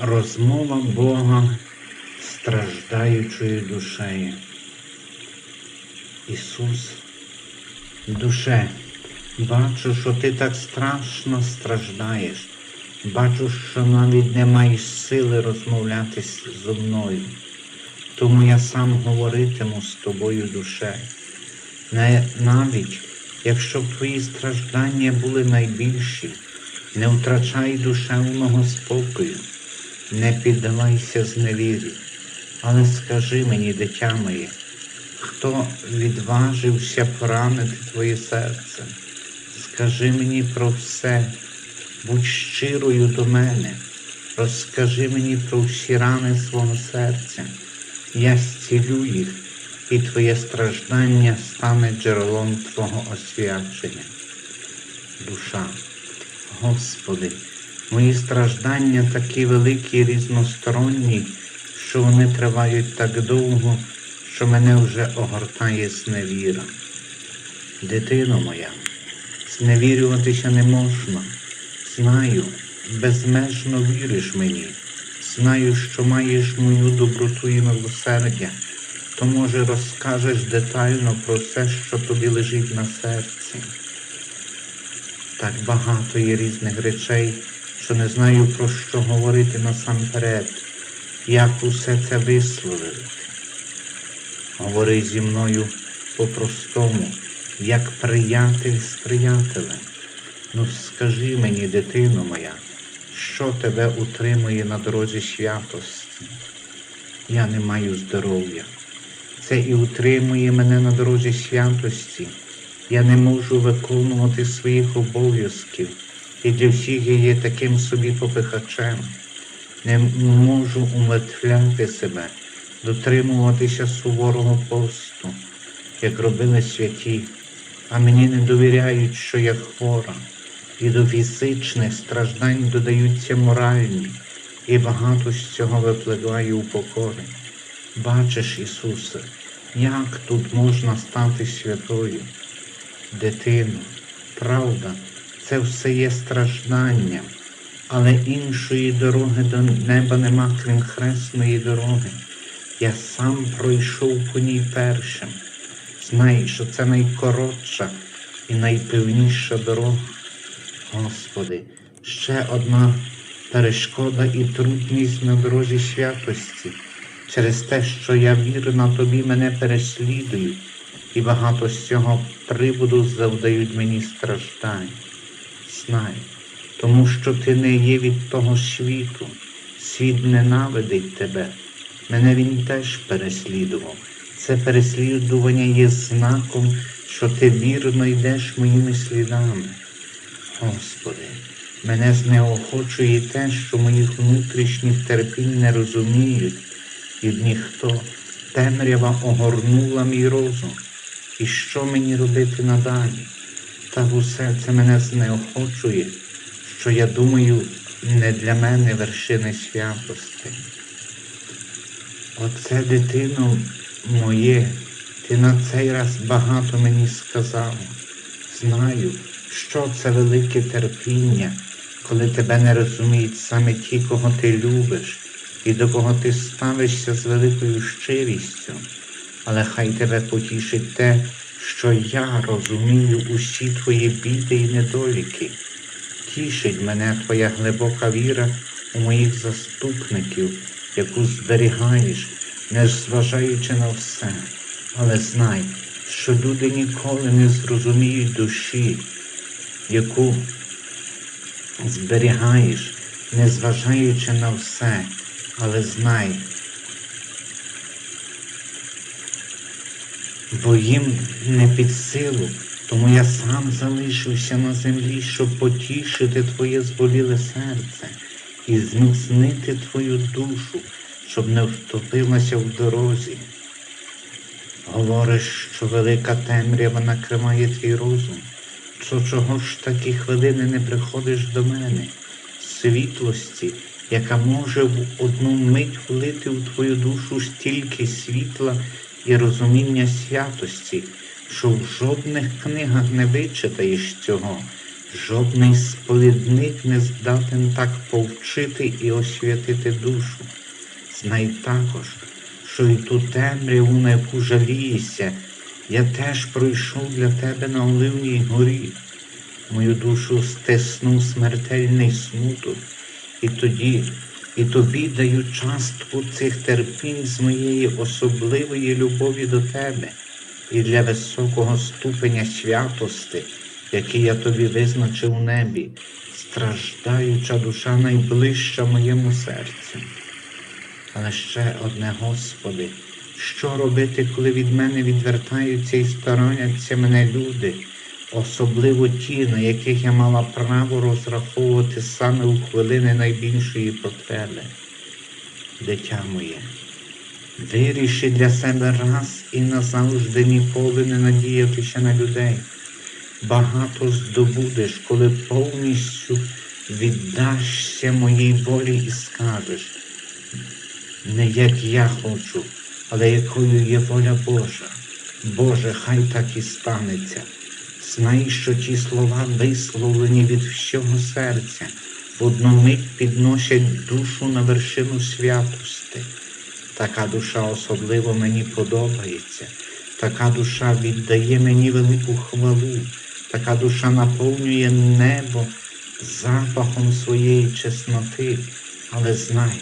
Розмова Бога страждаючою душею. Ісус, душе, бачу, що ти так страшно страждаєш. Бачу, що навіть не маєш сили розмовляти зо мною. Тому я сам говоритиму з тобою душе. Навіть якщо б твої страждання були найбільші, не втрачай душевного спокою, не піддавайся зневірі, але скажи мені, дитя моє, хто відважився поранити твоє серце? Скажи мені про все, будь щирою до мене, розкажи мені про всі рани свого серця. Я зцілю їх, і твоє страждання стане джерелом Твого освячення. Душа, Господи, мої страждання такі великі і різносторонні, що вони тривають так довго, що мене вже огортає зневіра. Дитино моя, зневірюватися не можна. Знаю, безмежно віриш мені. Знаю, що маєш мою доброту і милосердя, то може розкажеш детально про все, що тобі лежить на серці. Так багато є різних речей, що не знаю про що говорити насамперед, як усе це висловити. Говори зі мною по-простому, як приятель з приятелем. Ну скажи мені, дитино моя, що тебе утримує на дорозі святості? Я не маю здоров'я. Це і утримує мене на дорозі святості. Я не можу виконувати своїх обов'язків, і для всіх я є таким собі попихачем. Не можу умертвляти себе, дотримуватися суворого посту, як робили святі, а мені не довіряють, що я хвора, і до фізичних страждань додаються моральні, і багато з цього випливає у покори. Бачиш, Ісусе, як тут можна стати святою? Дитино, правда, це все є стражданням, але іншої дороги до неба нема, крім хресної дороги. Я сам пройшов по ній першим. Знай, що це найкоротша і найпевніша дорога. Господи, ще одна перешкода і трудність на дорозі святості. Через те, що я вірна тобі, мене переслідують, і багато з цього приводу завдають мені страждань. Знай, тому що ти не є від того світу, світ ненавидить тебе. Мене він теж переслідував. Це переслідування є знаком, що ти вірно йдеш моїми слідами. Господи, мене знеохочує те, що моїх внутрішніх терпінь не розуміють, і ніхто темрява огорнула мій розум. І що мені робити надалі? Та усе це мене знеохочує, що я думаю, не для мене вершини святости. Оце, дитино моє, ти на цей раз багато мені сказала. Знаю, що це велике терпіння, коли тебе не розуміють саме ті, кого ти любиш, і до кого ти ставишся з великою щирістю. Але хай тебе потішить те, що я розумію усі твої біди і недоліки. Тішить мене твоя глибока віра у моїх заступників, яку зберігаєш, не зважаючи на все. Але знай, що люди ніколи не зрозуміють душі, яку зберігаєш, не зважаючи на все, але знай, бо їм не під силу, тому я сам залишився на землі, щоб потішити твоє зболіле серце і зміцнити твою душу, щоб не втопилася в дорозі. Говориш, що велика темрява накриває твій розум, то чого ж такі хвилини не приходиш до мене, світлості, яка може в одну мить влити в твою душу стільки світла і розуміння святості, що в жодних книгах не вичитаєш цього, Жодний сповідник не здатен так повчити і освятити душу. Знай також, що і ту темряву, на яку жалієшся, я теж пройшов для тебе на Оливній горі. Мою душу стиснув смертельний смуток, і тоді, і тобі даю частку цих терпінь з моєї особливої любові до тебе і для високого ступеня святости, який я тобі визначив у небі, страждаюча душа найближча моєму серцю. Але ще одне, Господи, що робити, коли від мене відвертаються і стороняться мене люди, особливо ті, на яких я мала право розраховувати саме у хвилини найбільшої потреби? Дитя моє, виріши для себе раз і назавжди ніколи не надіятися на людей. Багато здобудеш, коли повністю віддашся моїй волі і скажеш, не як я хочу, але якою є воля Божа. Боже, хай так і станеться. Знай, що ті слова висловлені від всього серця, в одну мить підносять душу на вершину святости. Така душа особливо мені подобається, така душа віддає мені велику хвалу, така душа наповнює небо запахом своєї чесноти, але знай,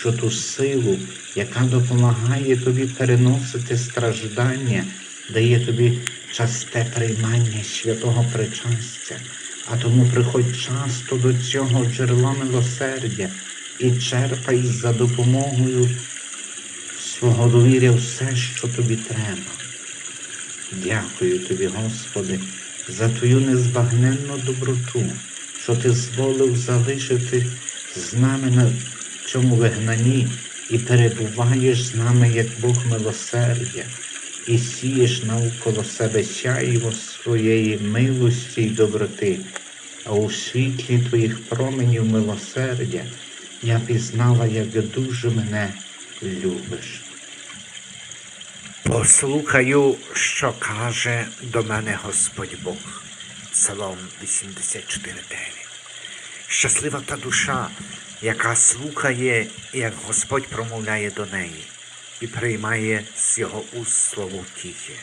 що ту силу, яка допомагає тобі переносити страждання, дає тобі часте приймання святого причастя. А тому приходь часто до цього джерела милосердя і черпай за допомогою свого довір'я все, що тобі треба. Дякую тобі, Господи, за Твою незбагненну доброту, що Ти зволив залишити з нами на цьому вигнанні і перебуваєш з нами як Бог милосердя, і сієш навколо себе сяйво своєї милості й доброти, а у світлі Твоїх променів милосердя я пізнала, як дуже мене любиш. Послухаю, що каже до мене Господь Бог. Псалом 84.9. Щаслива та душа, яка слухає, як Господь промовляє до неї і приймає з його уст слово втіхи.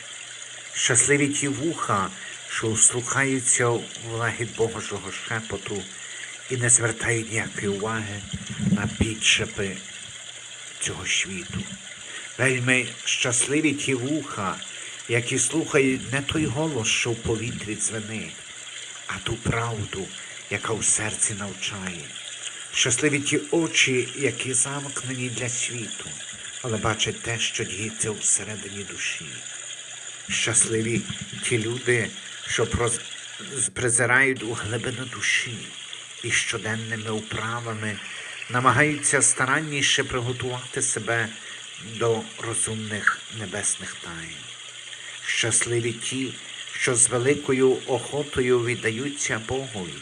Щасливі ті вуха, що слухаються в лагід Божого шепоту і не звертають ніякої уваги на підшепи цього світу. Вельми щасливі ті вуха, які слухають не той голос, що в повітрі дзвенить, а ту правду, яка в серці навчає. Щасливі ті очі, які замкнені для світу, але бачать те, що діється всередині душі. Щасливі ті люди, що проз- презирають у глибину душі і щоденними управами намагаються старанніше приготувати себе до розумних небесних таїн. Щасливі ті, що з великою охотою віддаються Богові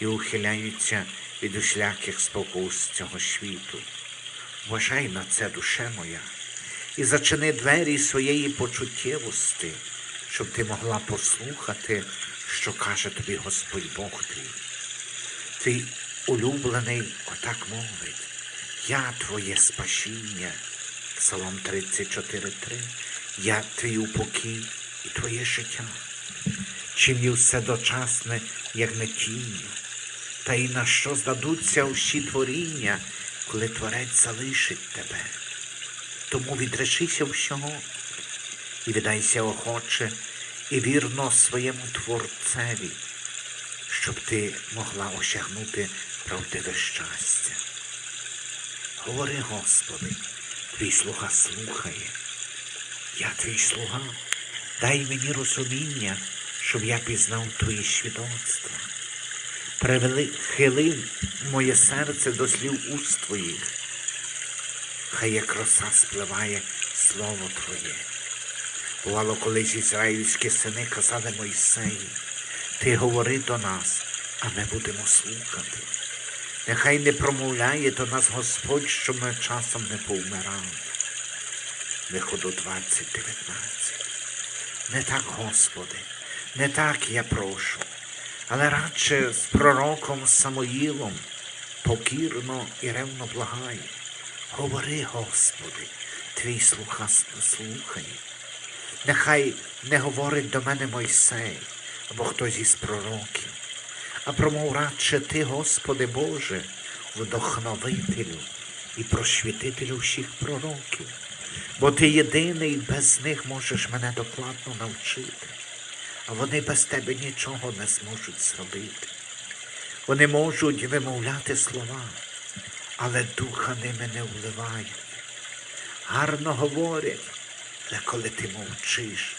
і ухиляються від усіляких спокус цього світу. Вважай на це, душе моя, і зачини двері своєї почуттєвості, щоб ти могла послухати, що каже тобі Господь Бог твій. Твій улюблений отак мовить, я твоє спасіння, Псалом 34.3, я твій упокій і твоє життя. Чим є все дочасне, як не тінню, та й на що здадуться усі творіння, коли Творець залишить тебе. Тому відречися всього і віддайся охоче і вірно своєму Творцеві, щоб ти могла осягнути правдиве щастя. Говори, Господи, твій слуга слухає. Я твій слуга, дай мені розуміння, щоб я пізнав твої свідоцтва. Привели, хили моє серце до слів уст твоїх. Хай як роса спливає слово Твоє. Бувало, колись ізраїльські сини казали Мойсею, ти говори до нас, а ми будемо слухати. Нехай не промовляє до нас Господь, щоб ми часом не повмирали. Виходу 20.19. Не так, Господи, не так я прошу. Але радше з пророком Самоїлом покірно і ревно благає. Говори, Господи, твій слуха слухає. Нехай не говорить до мене Мойсей або хтось із пророків, а промов радше ти, Господи Боже, вдохновителю і просвітителю всіх пророків, бо ти єдиний без них можеш мене докладно навчити, вони без тебе нічого не зможуть зробити. Вони можуть вимовляти слова, але духа ними не вливають. Гарно говорять, але коли ти мовчиш,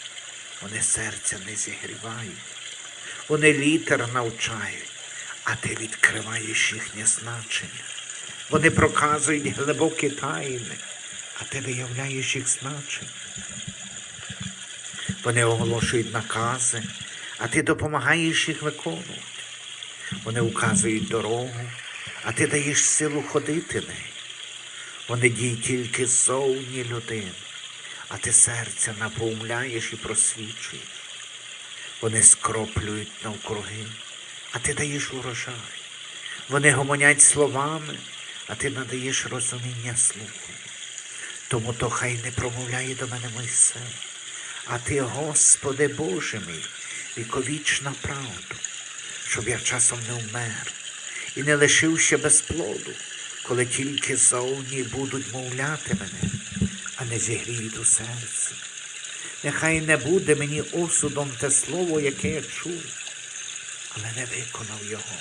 вони серця не зігрівають. Вони літер навчають, а ти відкриваєш їхнє значення. Вони проказують глибокі тайни, а ти виявляєш їх значення. Вони оголошують накази, а ти допомагаєш їх виконувати. Вони указують дорогу, а ти даєш силу ходити нею. Вони діють тільки ззовні людини, а ти серця наповняєш і просвічуєш. Вони скроплюють навкруги, а ти даєш урожай. Вони гомонять словами, а ти надаєш розуміння слуху. Тому то хай не промовляє до мене Мойсей, а ти, Господи Боже мій, віковічна правду, щоб я часом не вмер і не лишився без плоду, коли тільки зовні будуть мовляти мене, а не зігріють у серці. Нехай не буде мені осудом те слово, яке я чув, але не виконав його,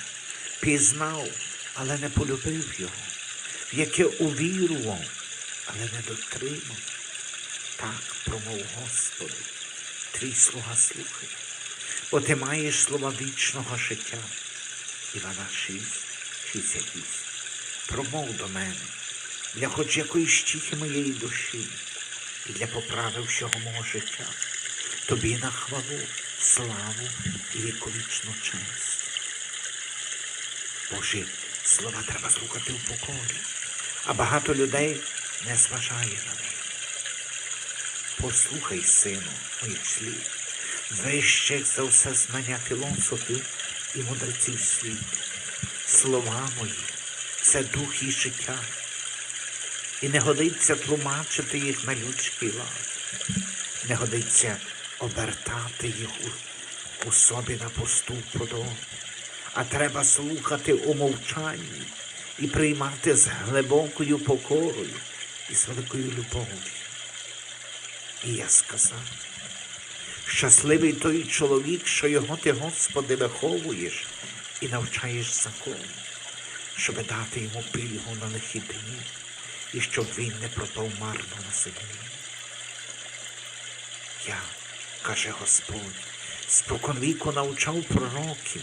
пізнав, але не полюбив його, в яке увірував, але не дотримав. Так промов Господи, твій слуга слухає, бо ти маєш слова вічного життя. Івана 6, 68. Промов до мене для хоч якоїсь тіхи моєї душі і для поправи всього мого життя. Тобі на хвалу, славу і віковічну честь. Божі слова треба слухати в покорі, а багато людей не зважає на них. Послухай, сину, моїх слів, вище за все знання філософів і мудреців світу. Слова мої це дух і життя, і не годиться тлумачити їх на людський лад, не годиться обертати їх у, собі на пусту подобу, а треба слухати у мовчанні і приймати з глибокою покорою і з великою любов'ю. І я сказав, щасливий той чоловік, що його ти, Господи, виховуєш і навчаєш закону, щоб дати йому пільгу на лихі дні, і щоб він не пропав марно на землі. Я, каже Господь, споконвіку навчав пророків,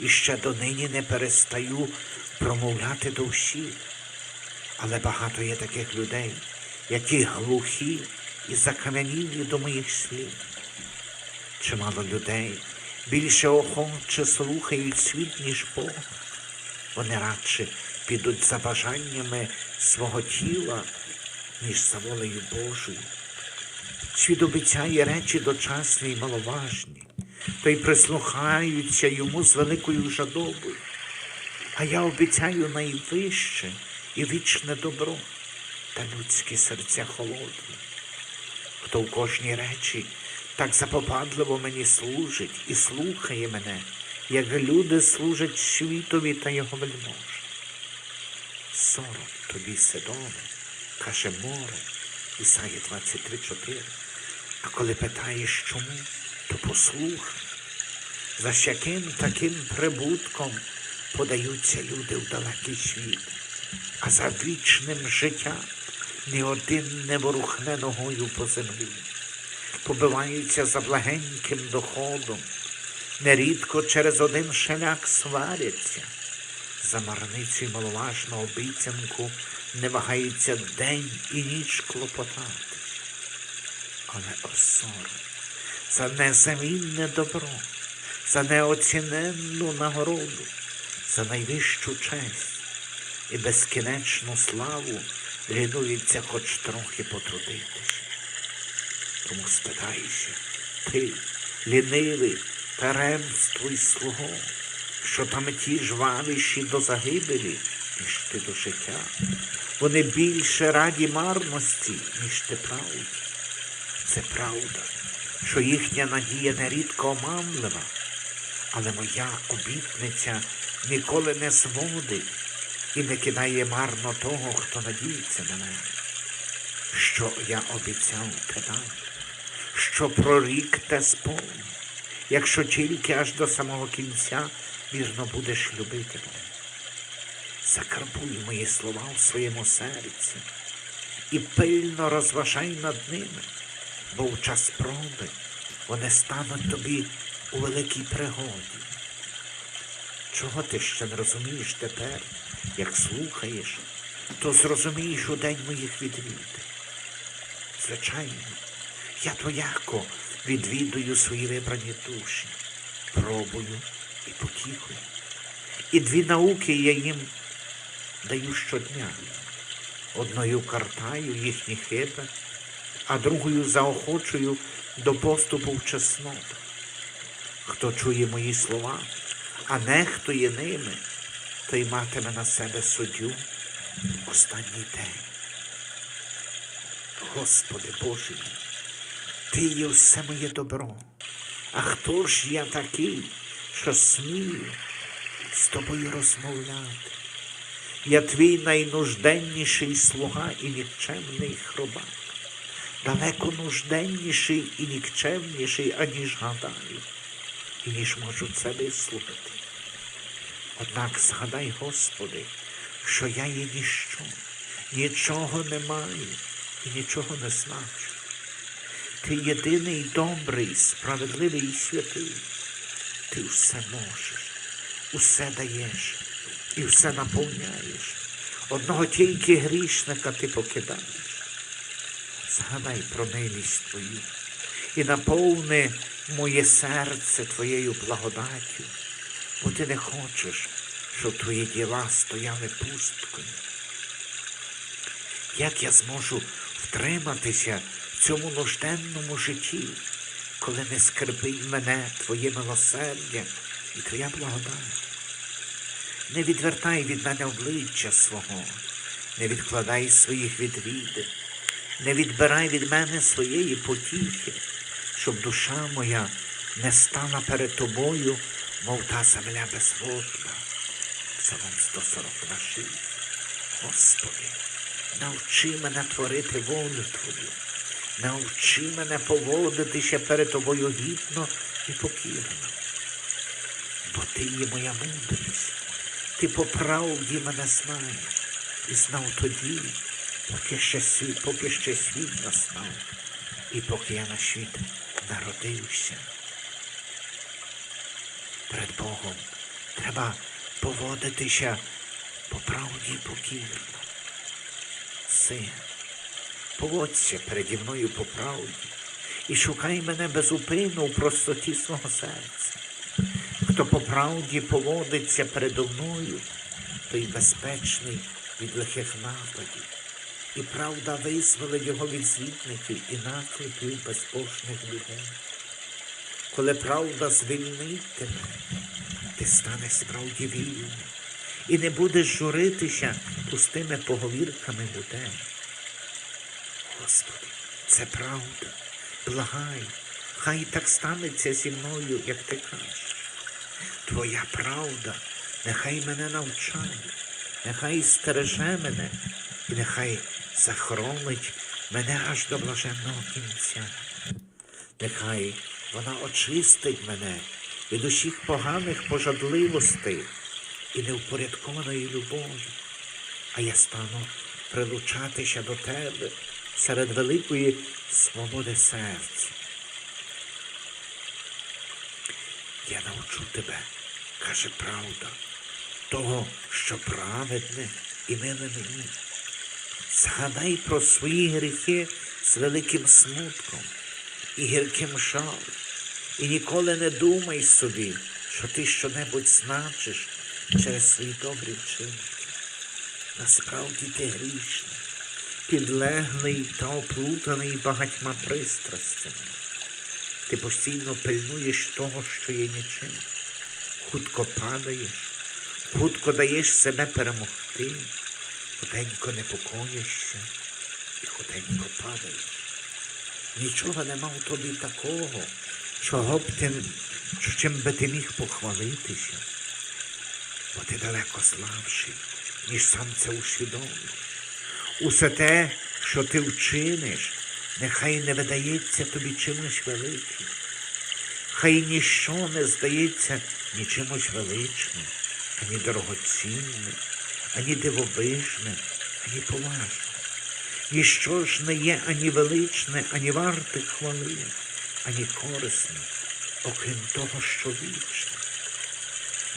і ще донині не перестаю промовляти до всіх. Але багато є таких людей, які глухі і закам'янілі до моїх слів. Чимало людей більше охоче слухають світ, ніж Бога. Вони радше підуть за бажаннями свого тіла, ніж за волею Божою. Світ обіцяє речі дочасні й маловажні, то й прислухаються йому з великою жадобою. А я обіцяю найвище і вічне добро, та людські серця холодні. Хто в кожній речі так запопадливо мені служить і слухає мене, як люди служать світові та його вельмож. Сором тобі, Сидоне, каже море, Ісаї 23.4. А коли питаєш чому, то послухай, за ж яким таким прибутком подаються люди в далекий світ, а за вічним життям ні один не ворухне ногою по землі, побиваються за благеньким доходом, нерідко через один шеляк сваряться, за марницю й маловажну обіцянку не вагається день і ніч клопотати. Але осором за незамінне добро, за неоціненну нагороду, за найвищу честь і безкінечну славу лінується хоч трохи потрудитися. Тому спитайся, ти, лінивий, та ремствуй слугу, що там ті жвавіші до загибелі, ніж ти до життя. Вони більше раді марності, ніж ти правді. Це правда, що їхня надія нерідко оманлива, але моя обітниця ніколи не зводить і не кидає марно того, хто надіється на мене. Що я обіцяв те що прорік те сповню, якщо тільки аж до самого кінця вірно будеш любити мене. Закарбуй мої слова у своєму серці і пильно розважай над ними, бо в час проби вони стануть тобі у великій пригоді. Чого ти ще не розумієш тепер, як слухаєш, то зрозумієш у день моїх відвідин. Звичайно, я твояко відвідую свої вибрані душі, пробую і потіхую. І дві науки я їм даю щодня. Одною картаю їхні хиби, а другою заохочую до поступу в чесноту. Хто чує мої слова, а нехтує ними, той матиме на себе суддю в останній день. Господи Боже, Ти є все моє добро. А хто ж я такий, що смію з тобою розмовляти? Я твій найнужденніший слуга і нікчемний хробак, далеко нужденніший і нікчемніший, аніж гадаю, ніж можу це вислухати. Однак згадай, Господи, що я є ніщо, нічого не маю і нічого не значу. Ти єдиний добрий, справедливий і святий. Ти все можеш, усе даєш і все наповняєш. Одного тільки грішника ти покидаєш. Згадай про милість твою і наповни моє серце твоєю благодаттю, бо ти не хочеш, щоб твої діла стояли пусткою. Як я зможу втриматися в цьому нужденному житті, коли не скрипить мене Твоє милосердя і Твоя благодать? Не відвертай від мене обличчя свого, не відкладай своїх відвідин, не відбирай від мене своєї потіхи, щоб душа моя не стала перед тобою, мов та земля безводна. Псалом 146. Господи, навчи мене творити волю Твою, навчи мене поводитися перед тобою гідно і покірно. Бо ти є моя мудрість, ти по правді мене знаєш і знав тоді, поки ще поки ще світ настав, і поки я на світ народився. Перед Богом треба поводитися по правді покірно. Син, поводься переді мною по правді і шукай мене безупинно у простоті свого серця. Хто по правді поводиться передо мною, той безпечний від лихих нападів. І правда визволить його від звітників і наклепів безбожних людей. Коли правда звільнить тебе, ти станеш справді вільним і не будеш журитися пустими поговірками людей. Господи, це правда. Благай, хай так станеться зі мною, як ти кажеш. Твоя правда, нехай мене навчає, нехай стереже мене, і нехай захоронить мене аж до блаженного кінця. Нехай вона очистить мене від усіх поганих пожадливостей і неупорядкованої любові, а я стану прилучатися до тебе серед великої свободи серця. Я навчу тебе, каже правда, того, що праведне і миле мені. Згадай про свої гріхи з великим смутком і гірким жалом, і ніколи не думай собі, що ти щонебудь значиш через свої добрі вчинки. Насправді ти грішний, підлеглий та оплутаний багатьма пристрастями. Ти постійно пильнуєш того, що є нічим. Хутко падаєш, хутко даєш себе перемогти, хутенько непокоїшся і хутенько падаєш. Нічого нема в тобі такого, чого б ти, чим би ти міг похвалитися, бо ти далеко слабший, ніж сам це усвідомиш. Усе те, що ти вчиниш, нехай не видається тобі чимось великим. Хай ніщо не здається ні чимось величним, ані дорогоцінним, ані дивовижним, ані поважним. Ніщо ж не є ані величне, ані варте хвали, ані корисне, окрім того, що вічне.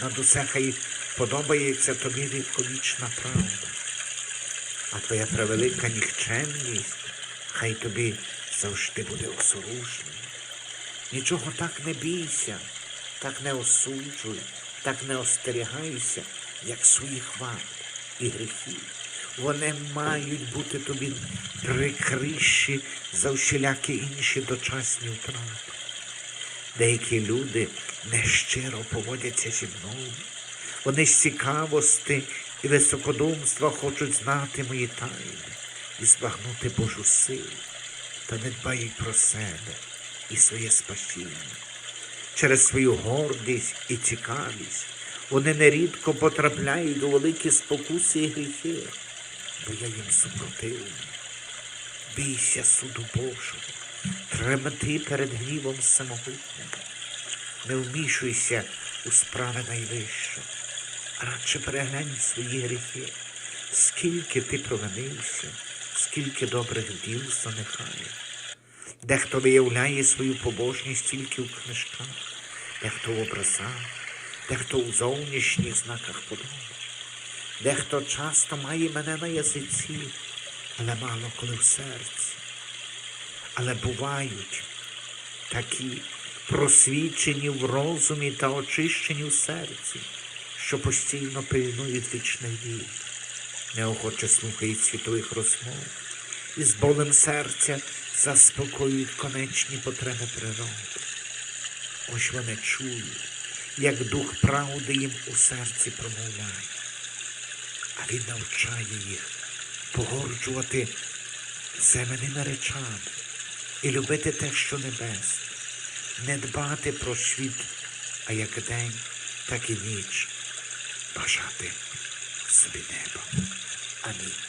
Над усе хай подобається тобі віковічна правда, а твоя превелика нікчемність хай тобі завжди буде осоружною. Нічого так не бійся, так не осуджуй, так не остерігайся, як своїх вад і гріхів. Вони мають бути тобі прикрищі за всілякі інші дочасні втрати. Деякі люди нещиро поводяться зі мною. Вони з цікавості і високодумства хочуть знати мої тайни і збагнути Божу силу, та не дбають про себе і своє спасіння. Через свою гордість і цікавість вони нерідко потрапляють у великі спокуси і гріхи, бо я їм супротивний. Бійся суду Божого, тремти перед гнівом самогутнього. Не вмішуйся у справи найвищого, а радше переглянь свої гріхи, скільки ти провинився, скільки добрих діл занехає. Дехто виявляє свою побожність тільки в книжках, дехто в образах, дехто у зовнішніх знаках подоби. Дехто часто має мене на язиці, але мало коли в серці. Але бувають такі просвічені в розумі та очищені в серці, що постійно пильнують вічний вік, неохоче слухають світових розмов і з болем серця заспокоюють конечні потреби природи. Ось вони чують, як дух правди їм у серці промовляє, а він навчає їх погорджувати земними речами і любити те, що небесне, не дбати про світ, а як день, так і ніч, бажати собі неба. Амінь.